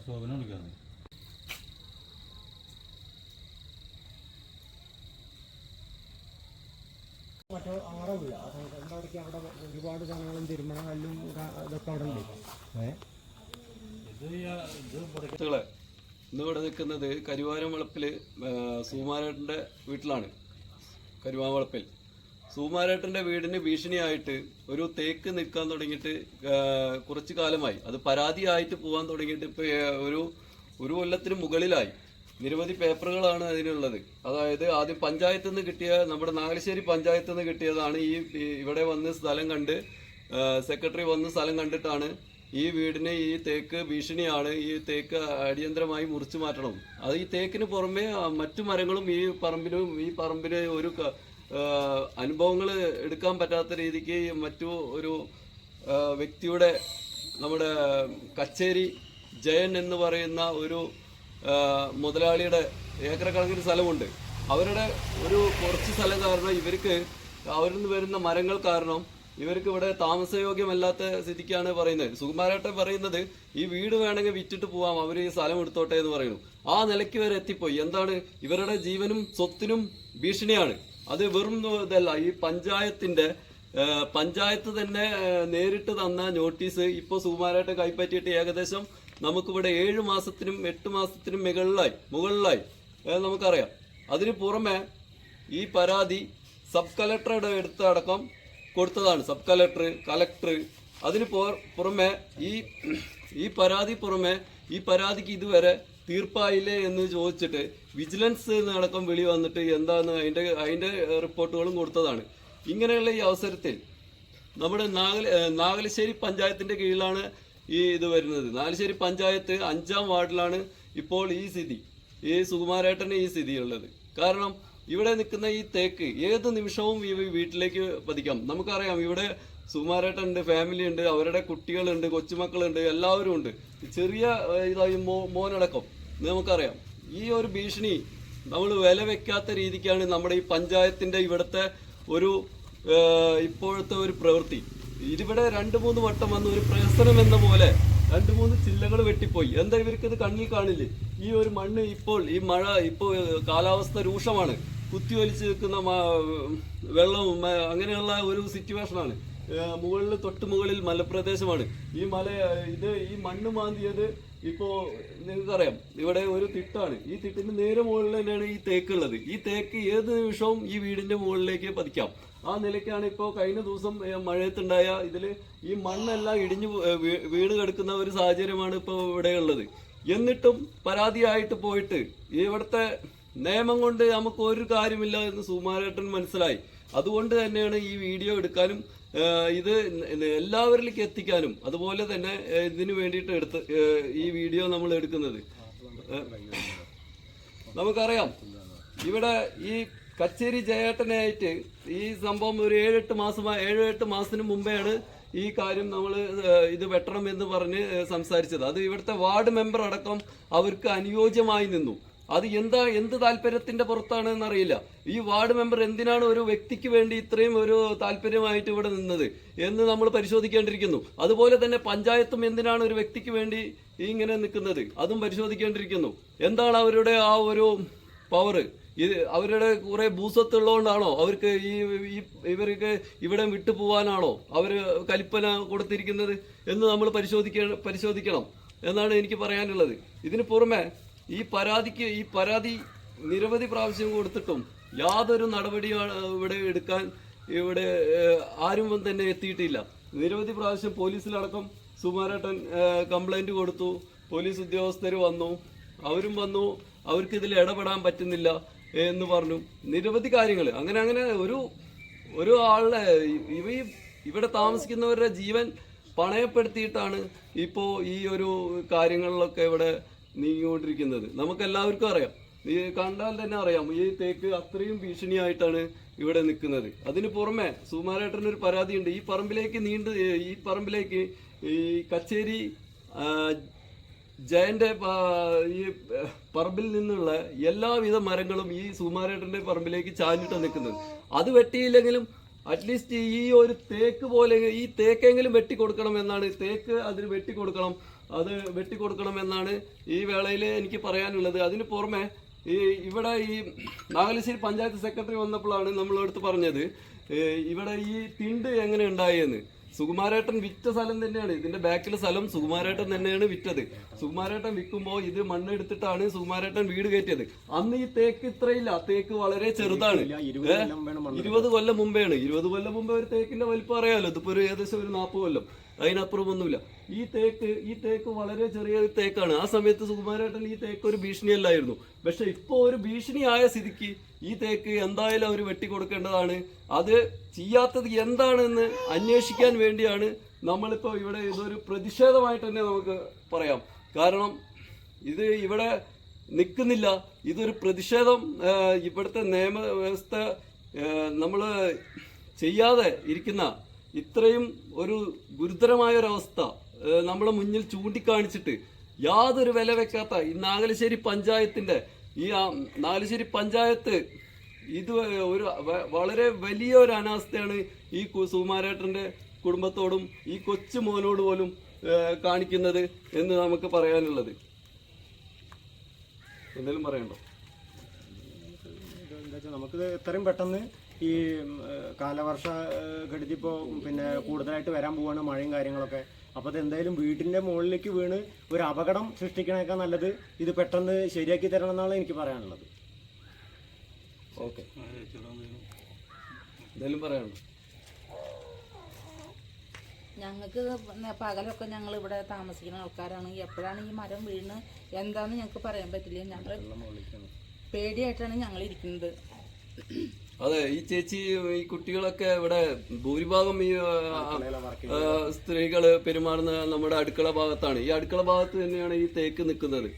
ശോഭന വിളിക്കാണ് മറ്റേ ആറവില്ല വീട് അവിടേക്ക് അവിടെ ഒരുപാട് സാധനങ്ങളും തിരുമണ കല്ലും ഇതൊക്കെ അവിടെ ഉണ്ട്. ഏ? ഇത് ഈ ആ- ഇത് ഇവിടെ സുഹൃത്തുക്കളെ ഇന്ന് ഇവിടെ നിൽക്കുന്നത് കരുവാരം വളപ്പിൽ സുകുമാരേട്ടന്റെ വീട്ടിലാണ്. കരുവാൻ വളപ്പിൽ. സുകുമാരേട്ടന്റെ വീടിന് ഭീഷണിയായിട്ട് ഒരു തേക്ക് നിൽക്കാൻ തുടങ്ങിയിട്ട് കുറച്ചു കാലമായി. അത് പരാതിയായിട്ട് പോകാൻ തുടങ്ങിയിട്ട് ഇപ്പോൾ ഒരു ഒരു കൊല്ലത്തിന് മുകളിലായി. നിരവധി പേപ്പറുകളാണ് അതിനുള്ളത്. അതായത് ആദ്യം പഞ്ചായത്തിൽ നിന്ന് കിട്ടിയ നമ്മുടെ നാഗശ്ശേരി പഞ്ചായത്തിൽ നിന്ന് കിട്ടിയതാണ് ഈ ഈ ഇവിടെ വന്ന് സ്ഥലം കണ്ട് സെക്രട്ടറി വന്ന് സ്ഥലം കണ്ടിട്ടാണ് ഈ വീടിന് ഈ തേക്ക് ഭീഷണിയാണ് ഈ തേക്ക് അടിയന്തരമായി മുറിച്ചു മാറ്റണം. അത് ഈ തേക്കിന് പുറമെ മറ്റു മരങ്ങളും ഈ പറമ്പിലും ഈ പറമ്പിന് ഒരു അനുഭവങ്ങൾ എടുക്കാൻ പറ്റാത്ത രീതിക്ക് മറ്റു ഒരു വ്യക്തിയുടെ നമ്മുടെ കച്ചേരി ജയൻ എന്ന് പറയുന്ന ഒരു മുതലാളിയുടെ ഏക്കറക്കണക്കിന് കണക്കിന് സ്ഥലമുണ്ട്. അവരുടെ ഒരു കുറച്ച് സ്ഥലം കാരണം ഇവർക്ക് അവരിൽ നിന്ന് വരുന്ന മരങ്ങൾ കാരണം ഇവർക്ക് ഇവിടെ താമസയോഗ്യമല്ലാത്ത സ്ഥിതിക്കാണ് പറയുന്നത്. സുകുമാരേട്ടൻ പറയുന്നത് ഈ വീട് വേണമെങ്കിൽ വിറ്റിട്ട് പോവാം അവർ ഈ സ്ഥലം എടുത്തോട്ടെ എന്ന് പറയുന്നു. ആ നിലയ്ക്ക് വരെ എത്തിപ്പോയി. എന്താണ്? ഇവരുടെ ജീവനും സ്വത്തിനും ഭീഷണിയാണ്. അത് വെറും ഇതല്ല. ഈ പഞ്ചായത്തിന്റെ പഞ്ചായത്ത് തന്നെ നേരിട്ട് തന്ന നോട്ടീസ് ഇപ്പോൾ സുമാരായിട്ട് കൈപ്പറ്റിയിട്ട് ഏകദേശം നമുക്കിവിടെ ഏഴ് മാസത്തിനും എട്ട് മാസത്തിനും മുകളിലായി മുകളിലായി. നമുക്കറിയാം. അതിന് പുറമെ ഈ പരാതി സബ് കലക്ടറുടെ അടുത്ത് അടക്കം കൊടുത്തതാണ്. Sub collector collector. അതിന് പുറ- പുറമെ ഈ ഈ പരാതി പുറമെ ഈ പരാതിക്ക് ഇതുവരെ തീർപ്പായില്ലേ എന്ന് ചോദിച്ചിട്ട് വിജിലൻസ് അടക്കം വിളി വന്നിട്ട് എന്താന്ന് അതിന്റെ അതിന്റെ റിപ്പോർട്ടുകളും കൊടുത്തതാണ്. ഇങ്ങനെയുള്ള ഈ അവസരത്തിൽ നമ്മുടെ നാഗല നാഗലശ്ശേരി പഞ്ചായത്തിന്റെ കീഴിലാണ് ഈ ഇത് വരുന്നത്. നാഗലശ്ശേരി പഞ്ചായത്ത് അഞ്ചാം വാർഡിലാണ് ഇപ്പോൾ ഈ സ്ഥിതി. ഈ സുകുമാരേട്ടന് ഈ സ്ഥിതി ഉള്ളത് കാരണം ഇവിടെ നിൽക്കുന്ന ഈ തേക്ക് ഏത് നിമിഷവും ഈ വീട്ടിലേക്ക് പതിക്കാം. നമുക്കറിയാം ഇവിടെ സുകുമാരേട്ടൻ ഉണ്ട് ഫാമിലി ഉണ്ട് അവരുടെ കുട്ടികളുണ്ട് കൊച്ചുമക്കളുണ്ട് എല്ലാവരും ഉണ്ട് ചെറിയ ഇതായി മോ മോനടക്കം. നമുക്കറിയാം. ഈ ഒരു ഭീഷണി നമ്മൾ വില വെക്കാത്ത രീതിക്കാണ് നമ്മുടെ ഈ പഞ്ചായത്തിന്റെ ഇവിടുത്തെ ഒരു ഇപ്പോഴത്തെ ഒരു പ്രവൃത്തി. ഇതിവിടെ രണ്ട് മൂന്ന് വട്ടം വന്ന് ഒരു പ്രഹസനം എന്ന പോലെ രണ്ട് മൂന്ന് ചില്ലകൾ വെട്ടിപ്പോയി. എന്താ ഇവർക്ക് ഇത് കണ്ണിൽ കാണില്ലേ? ഈ ഒരു മണ്ണ് ഇപ്പോൾ ഈ മഴ ഇപ്പോൾ കാലാവസ്ഥ രൂക്ഷമാണ്. കുത്തിയൊലിച്ച് നിൽക്കുന്ന വെള്ളവും അങ്ങനെയുള്ള ഒരു സിറ്റുവേഷനാണ്. മുകളിൽ തൊട്ട് മുകളിൽ മലപ്രദേശമാണ്. ഈ മല ഇത് ഈ മണ്ണ് മാന്തിയത് ഇപ്പോ നിങ്ങൾക്കറിയാം ഇവിടെ ഒരു തിട്ടാണ്. ഈ തിട്ടിന്റെ നേരെ മുകളിൽ തന്നെയാണ് ഈ തേക്ക് ഉള്ളത്. ഈ തേക്ക് ഏത് നിമിഷവും ഈ വീടിന്റെ മുകളിലേക്ക് പതിക്കാം. ആ നിലയ്ക്കാണ് ഇപ്പോൾ കഴിഞ്ഞ ദിവസം മഴയത്തുണ്ടായ ഇതിൽ ഈ മണ്ണെല്ലാം ഇടിഞ്ഞു വീണ് കിടക്കുന്ന ഒരു സാഹചര്യമാണ് ഇപ്പോൾ ഇവിടെ ഉള്ളത്. എന്നിട്ടും പരാതിയായിട്ട് പോയിട്ട് ഇവിടുത്തെ നിയമം കൊണ്ട് നമുക്ക് ഒരു കാര്യമില്ല എന്ന് സുമാരേട്ടൻ മനസ്സിലായി. അതുകൊണ്ട് തന്നെയാണ് ഈ വീഡിയോ എടുക്കാനും ഇത് എല്ലാവരിലേക്ക് എത്തിക്കാനും അതുപോലെ തന്നെ ഇതിനു വേണ്ടിയിട്ട് എടുത്ത് ഈ വീഡിയോ നമ്മൾ എടുക്കുന്നത്. നമുക്കറിയാം ഇവിടെ ഈ കച്ചേരി ജയേട്ടനായിട്ട് ഈ സംഭവം ഒരു ഏഴെട്ട് മാസം ഏഴ് എട്ട് മാസത്തിന് മുമ്പെയാണ് ഈ കാര്യം നമ്മൾ ഇത് വെട്ടണം എന്ന് പറഞ്ഞ് സംസാരിച്ചത്. അത് ഇവിടുത്തെ വാർഡ് മെമ്പർ അടക്കം അവർക്ക് അനുയോജ്യമായി നിന്നു. അത് എന്താ എന്ത് താല്പര്യത്തിന്റെ പുറത്താണ് എന്നറിയില്ല ഈ വാർഡ് മെമ്പർ എന്തിനാണ് ഒരു വ്യക്തിക്ക് വേണ്ടി ഇത്രയും ഒരു താല്പര്യമായിട്ട് ഇവിടെ നിന്നത് എന്ന് നമ്മൾ പരിശോധിക്കേണ്ടിയിരിക്കുന്നു. അതുപോലെ തന്നെ പഞ്ചായത്തും എന്തിനാണ് ഒരു വ്യക്തിക്ക് വേണ്ടി ഇങ്ങനെ നിൽക്കുന്നത്? അതും പരിശോധിക്കേണ്ടിയിരിക്കുന്നു. എന്താണ് അവരുടെ ആ ഒരു പവർ ഇത് അവരുടെ കുറെ ഭൂസ്വത്ത് ഉള്ളതുകൊണ്ടാണോ അവർക്ക് ഈ- ഇവർക്ക് ഇവിടെ വിട്ടു പോവാനാണോ അവർ കൽപ്പന കൊടുത്തിരിക്കുന്നത് എന്ന് നമ്മൾ പരിശോധിക്ക പരിശോധിക്കണം എന്നാണ് എനിക്ക് പറയാനുള്ളത്. ഇതിന് പുറമെ ഈ പരാതിക്ക് ഈ പരാതി നിരവധി പ്രാവശ്യം കൊടുത്തിട്ടും യാതൊരു നടപടിയാണ് ഇവിടെ എടുക്കാൻ ഇവിടെ ആരും തന്നെ എത്തിയിട്ടില്ല. നിരവധി പ്രാവശ്യം പോലീസിലടക്കം സുമാരേട്ടൻ കംപ്ലൈന്റ് കൊടുത്തു. പോലീസ് ഉദ്യോഗസ്ഥർ വന്നു. അവരും വന്നു. അവർക്ക് ഇതിൽ ഇടപെടാൻ പറ്റുന്നില്ല എന്ന് പറഞ്ഞു. നിരവധി കാര്യങ്ങൾ. അങ്ങനെ അങ്ങനെ ഒരു ഒരു ആളുടെ ഇവ ഇവിടെ താമസിക്കുന്നവരുടെ ജീവൻ പണയപ്പെടുത്തിയിട്ടാണ് ഇപ്പോൾ ഈ ഒരു കാര്യങ്ങളിലൊക്കെ ഇവിടെ നീങ്ങിക്കൊണ്ടിരിക്കുന്നത്. നമുക്ക് എല്ലാവർക്കും അറിയാം. നീ കണ്ടാൽ തന്നെ അറിയാം. ഈ തേക്ക് അത്രയും ഭീഷണിയായിട്ടാണ് ഇവിടെ നിൽക്കുന്നത്. അതിന് പുറമെ സുമാരേട്ടന് ഒരു പരാതിയുണ്ട്. ഈ പറമ്പിലേക്ക് നീണ്ട് ഈ പറമ്പിലേക്ക് ഈ കച്ചേരി ജയന്റെ ഈ പറമ്പിൽ നിന്നുള്ള എല്ലാവിധ മരങ്ങളും ഈ സുമാരേട്ടന്റെ പറമ്പിലേക്ക് ചാഞ്ഞിട്ടാണ് നിൽക്കുന്നത്. അത് വെട്ടിയില്ലെങ്കിലും അറ്റ്ലീസ്റ്റ് ഈ ഒരു തേക്ക് പോലെ ഈ തേക്കെങ്കിലും വെട്ടിക്കൊടുക്കണം എന്നാണ്. തേക്ക് അതിന് വെട്ടിക്കൊടുക്കണം. അത് വെട്ടിക്കൊടുക്കണമെന്നാണ് ഈ വേളയിൽ എനിക്ക് പറയാനുള്ളത്. അതിന് പുറമെ ഈ ഇവിടെ ഈ നാഗലശ്ശേരി പഞ്ചായത്ത് സെക്രട്ടറി വന്നപ്പോഴാണ് നമ്മളെടുത്ത് പറഞ്ഞത് ഇവിടെ ഈ തിണ്ട് എങ്ങനെ ഉണ്ടായെന്ന്. സുകുമാരേട്ടൻ വിറ്റ സ്ഥലം തന്നെയാണ്. ഇതിന്റെ ബാക്കിലെ സ്ഥലം സുകുമാരേട്ടൻ തന്നെയാണ് വിറ്റത്. സുകുമാരേട്ടൻ വിൽക്കുമ്പോൾ ഇത് മണ്ണെടുത്തിട്ടാണ് സുകുമാരേട്ടൻ വീട് കയറ്റിയത്. അന്ന് ഈ തേക്ക് ഇത്രയില്ല. തേക്ക് വളരെ ചെറുതാണ്. ഇരുപത് കൊല്ലം മുമ്പേയാണ് ഇരുപത് കൊല്ലം മുമ്പേ ഒരു തേക്കിന്റെ വലിപ്പം അറിയാമല്ലോ ഇതിപ്പോ ഒരു ഏകദേശം ഒരു നാൽപ്പത് കൊല്ലം. അതിനപ്പുറം ഒന്നുമില്ല ഈ തേക്ക് ഈ തേക്ക് വളരെ ചെറിയ തേക്കാണ്. ആ സമയത്ത് സുകുമാരേട്ടൻ ഈ തേക്ക് ഒരു ഭീഷണിയല്ലായിരുന്നു. പക്ഷെ ഇപ്പൊ ഒരു ഭീഷണിയായ സ്ഥിതിക്ക് ഈ തേക്ക് എന്തായാലും അവർ വെട്ടിക്കൊടുക്കേണ്ടതാണ്. അത് ചെയ്യാത്തത് എന്താണെന്ന് അന്വേഷിക്കാൻ വേണ്ടിയാണ് നമ്മളിപ്പോൾ ഇവിടെ ഇതൊരു പ്രതിഷേധമായിട്ട് തന്നെ നമുക്ക് പറയാം. കാരണം ഇത് ഇവിടെ നിൽക്കുന്നില്ല. ഇതൊരു പ്രതിഷേധം ഇവിടുത്തെ നിയമവ്യവസ്ഥ നമ്മൾ ചെയ്യാതെ ഇരിക്കുന്ന ഇത്രയും ഒരു ഗുരുതരമായ ഒരവസ്ഥ നമ്മളെ മുന്നിൽ ചൂണ്ടിക്കാണിച്ചിട്ട് യാതൊരു വില വെക്കാത്ത ഈ നാഗലശ്ശേരി പഞ്ചായത്തിന്റെ ഈ നാഗലശ്ശേരി പഞ്ചായത്ത് ഇത് ഒരു വളരെ വലിയ ഒരു അനാസ്ഥയാണ് ഈ സുകുമാരേട്ടന്റെ കുടുംബത്തോടും ഈ കൊച്ചു മോനോട് പോലും കാണിക്കുന്നത് എന്ന് നമുക്ക് പറയാനുള്ളത്. എന്തെങ്കിലും പറയണ്ടോ? നമുക്ക് എത്രയും പെട്ടെന്ന് ഈ കാലവർഷ കെടുതി ഇപ്പോൾ പിന്നെ കൂടുതലായിട്ട് വരാൻ പോവാണ് മഴയും കാര്യങ്ങളൊക്കെ. അപ്പോൾ അത് എന്തായാലും വീട്ടിന്റെ മുകളിലേക്ക് വീണ് ഒരു അപകടം സൃഷ്ടിക്കണേക്കാൾ നല്ലത് ഇത് പെട്ടെന്ന് ശരിയാക്കി തരണം എന്നാണ് എനിക്ക് പറയാനുള്ളത്. ഓക്കെ. എന്തെങ്കിലും പറയാനുള്ളൂ. ഞങ്ങൾക്ക് പകലൊക്കെ ഞങ്ങൾ ഇവിടെ താമസിക്കുന്ന ആൾക്കാരാണ്. എപ്പോഴാണ് ഈ മരം വീണ് എന്താന്ന് ഞങ്ങൾക്ക് പറയാൻ പറ്റില്ല. ഞങ്ങൾ പേടിയായിട്ടാണ് ഞങ്ങൾ ഇരിക്കുന്നത്. അതെ ഈ ചേച്ചി ഈ കുട്ടികളൊക്കെ ഇവിടെ ഭൂരിഭാഗം ഈ സ്ത്രീകൾ പെരുമാറുന്ന നമ്മുടെ അടുക്കള ഭാഗത്താണ്. ഈ അടുക്കള ഭാഗത്ത് തന്നെയാണ് ഈ തേക്ക് നിൽക്കുന്നത്.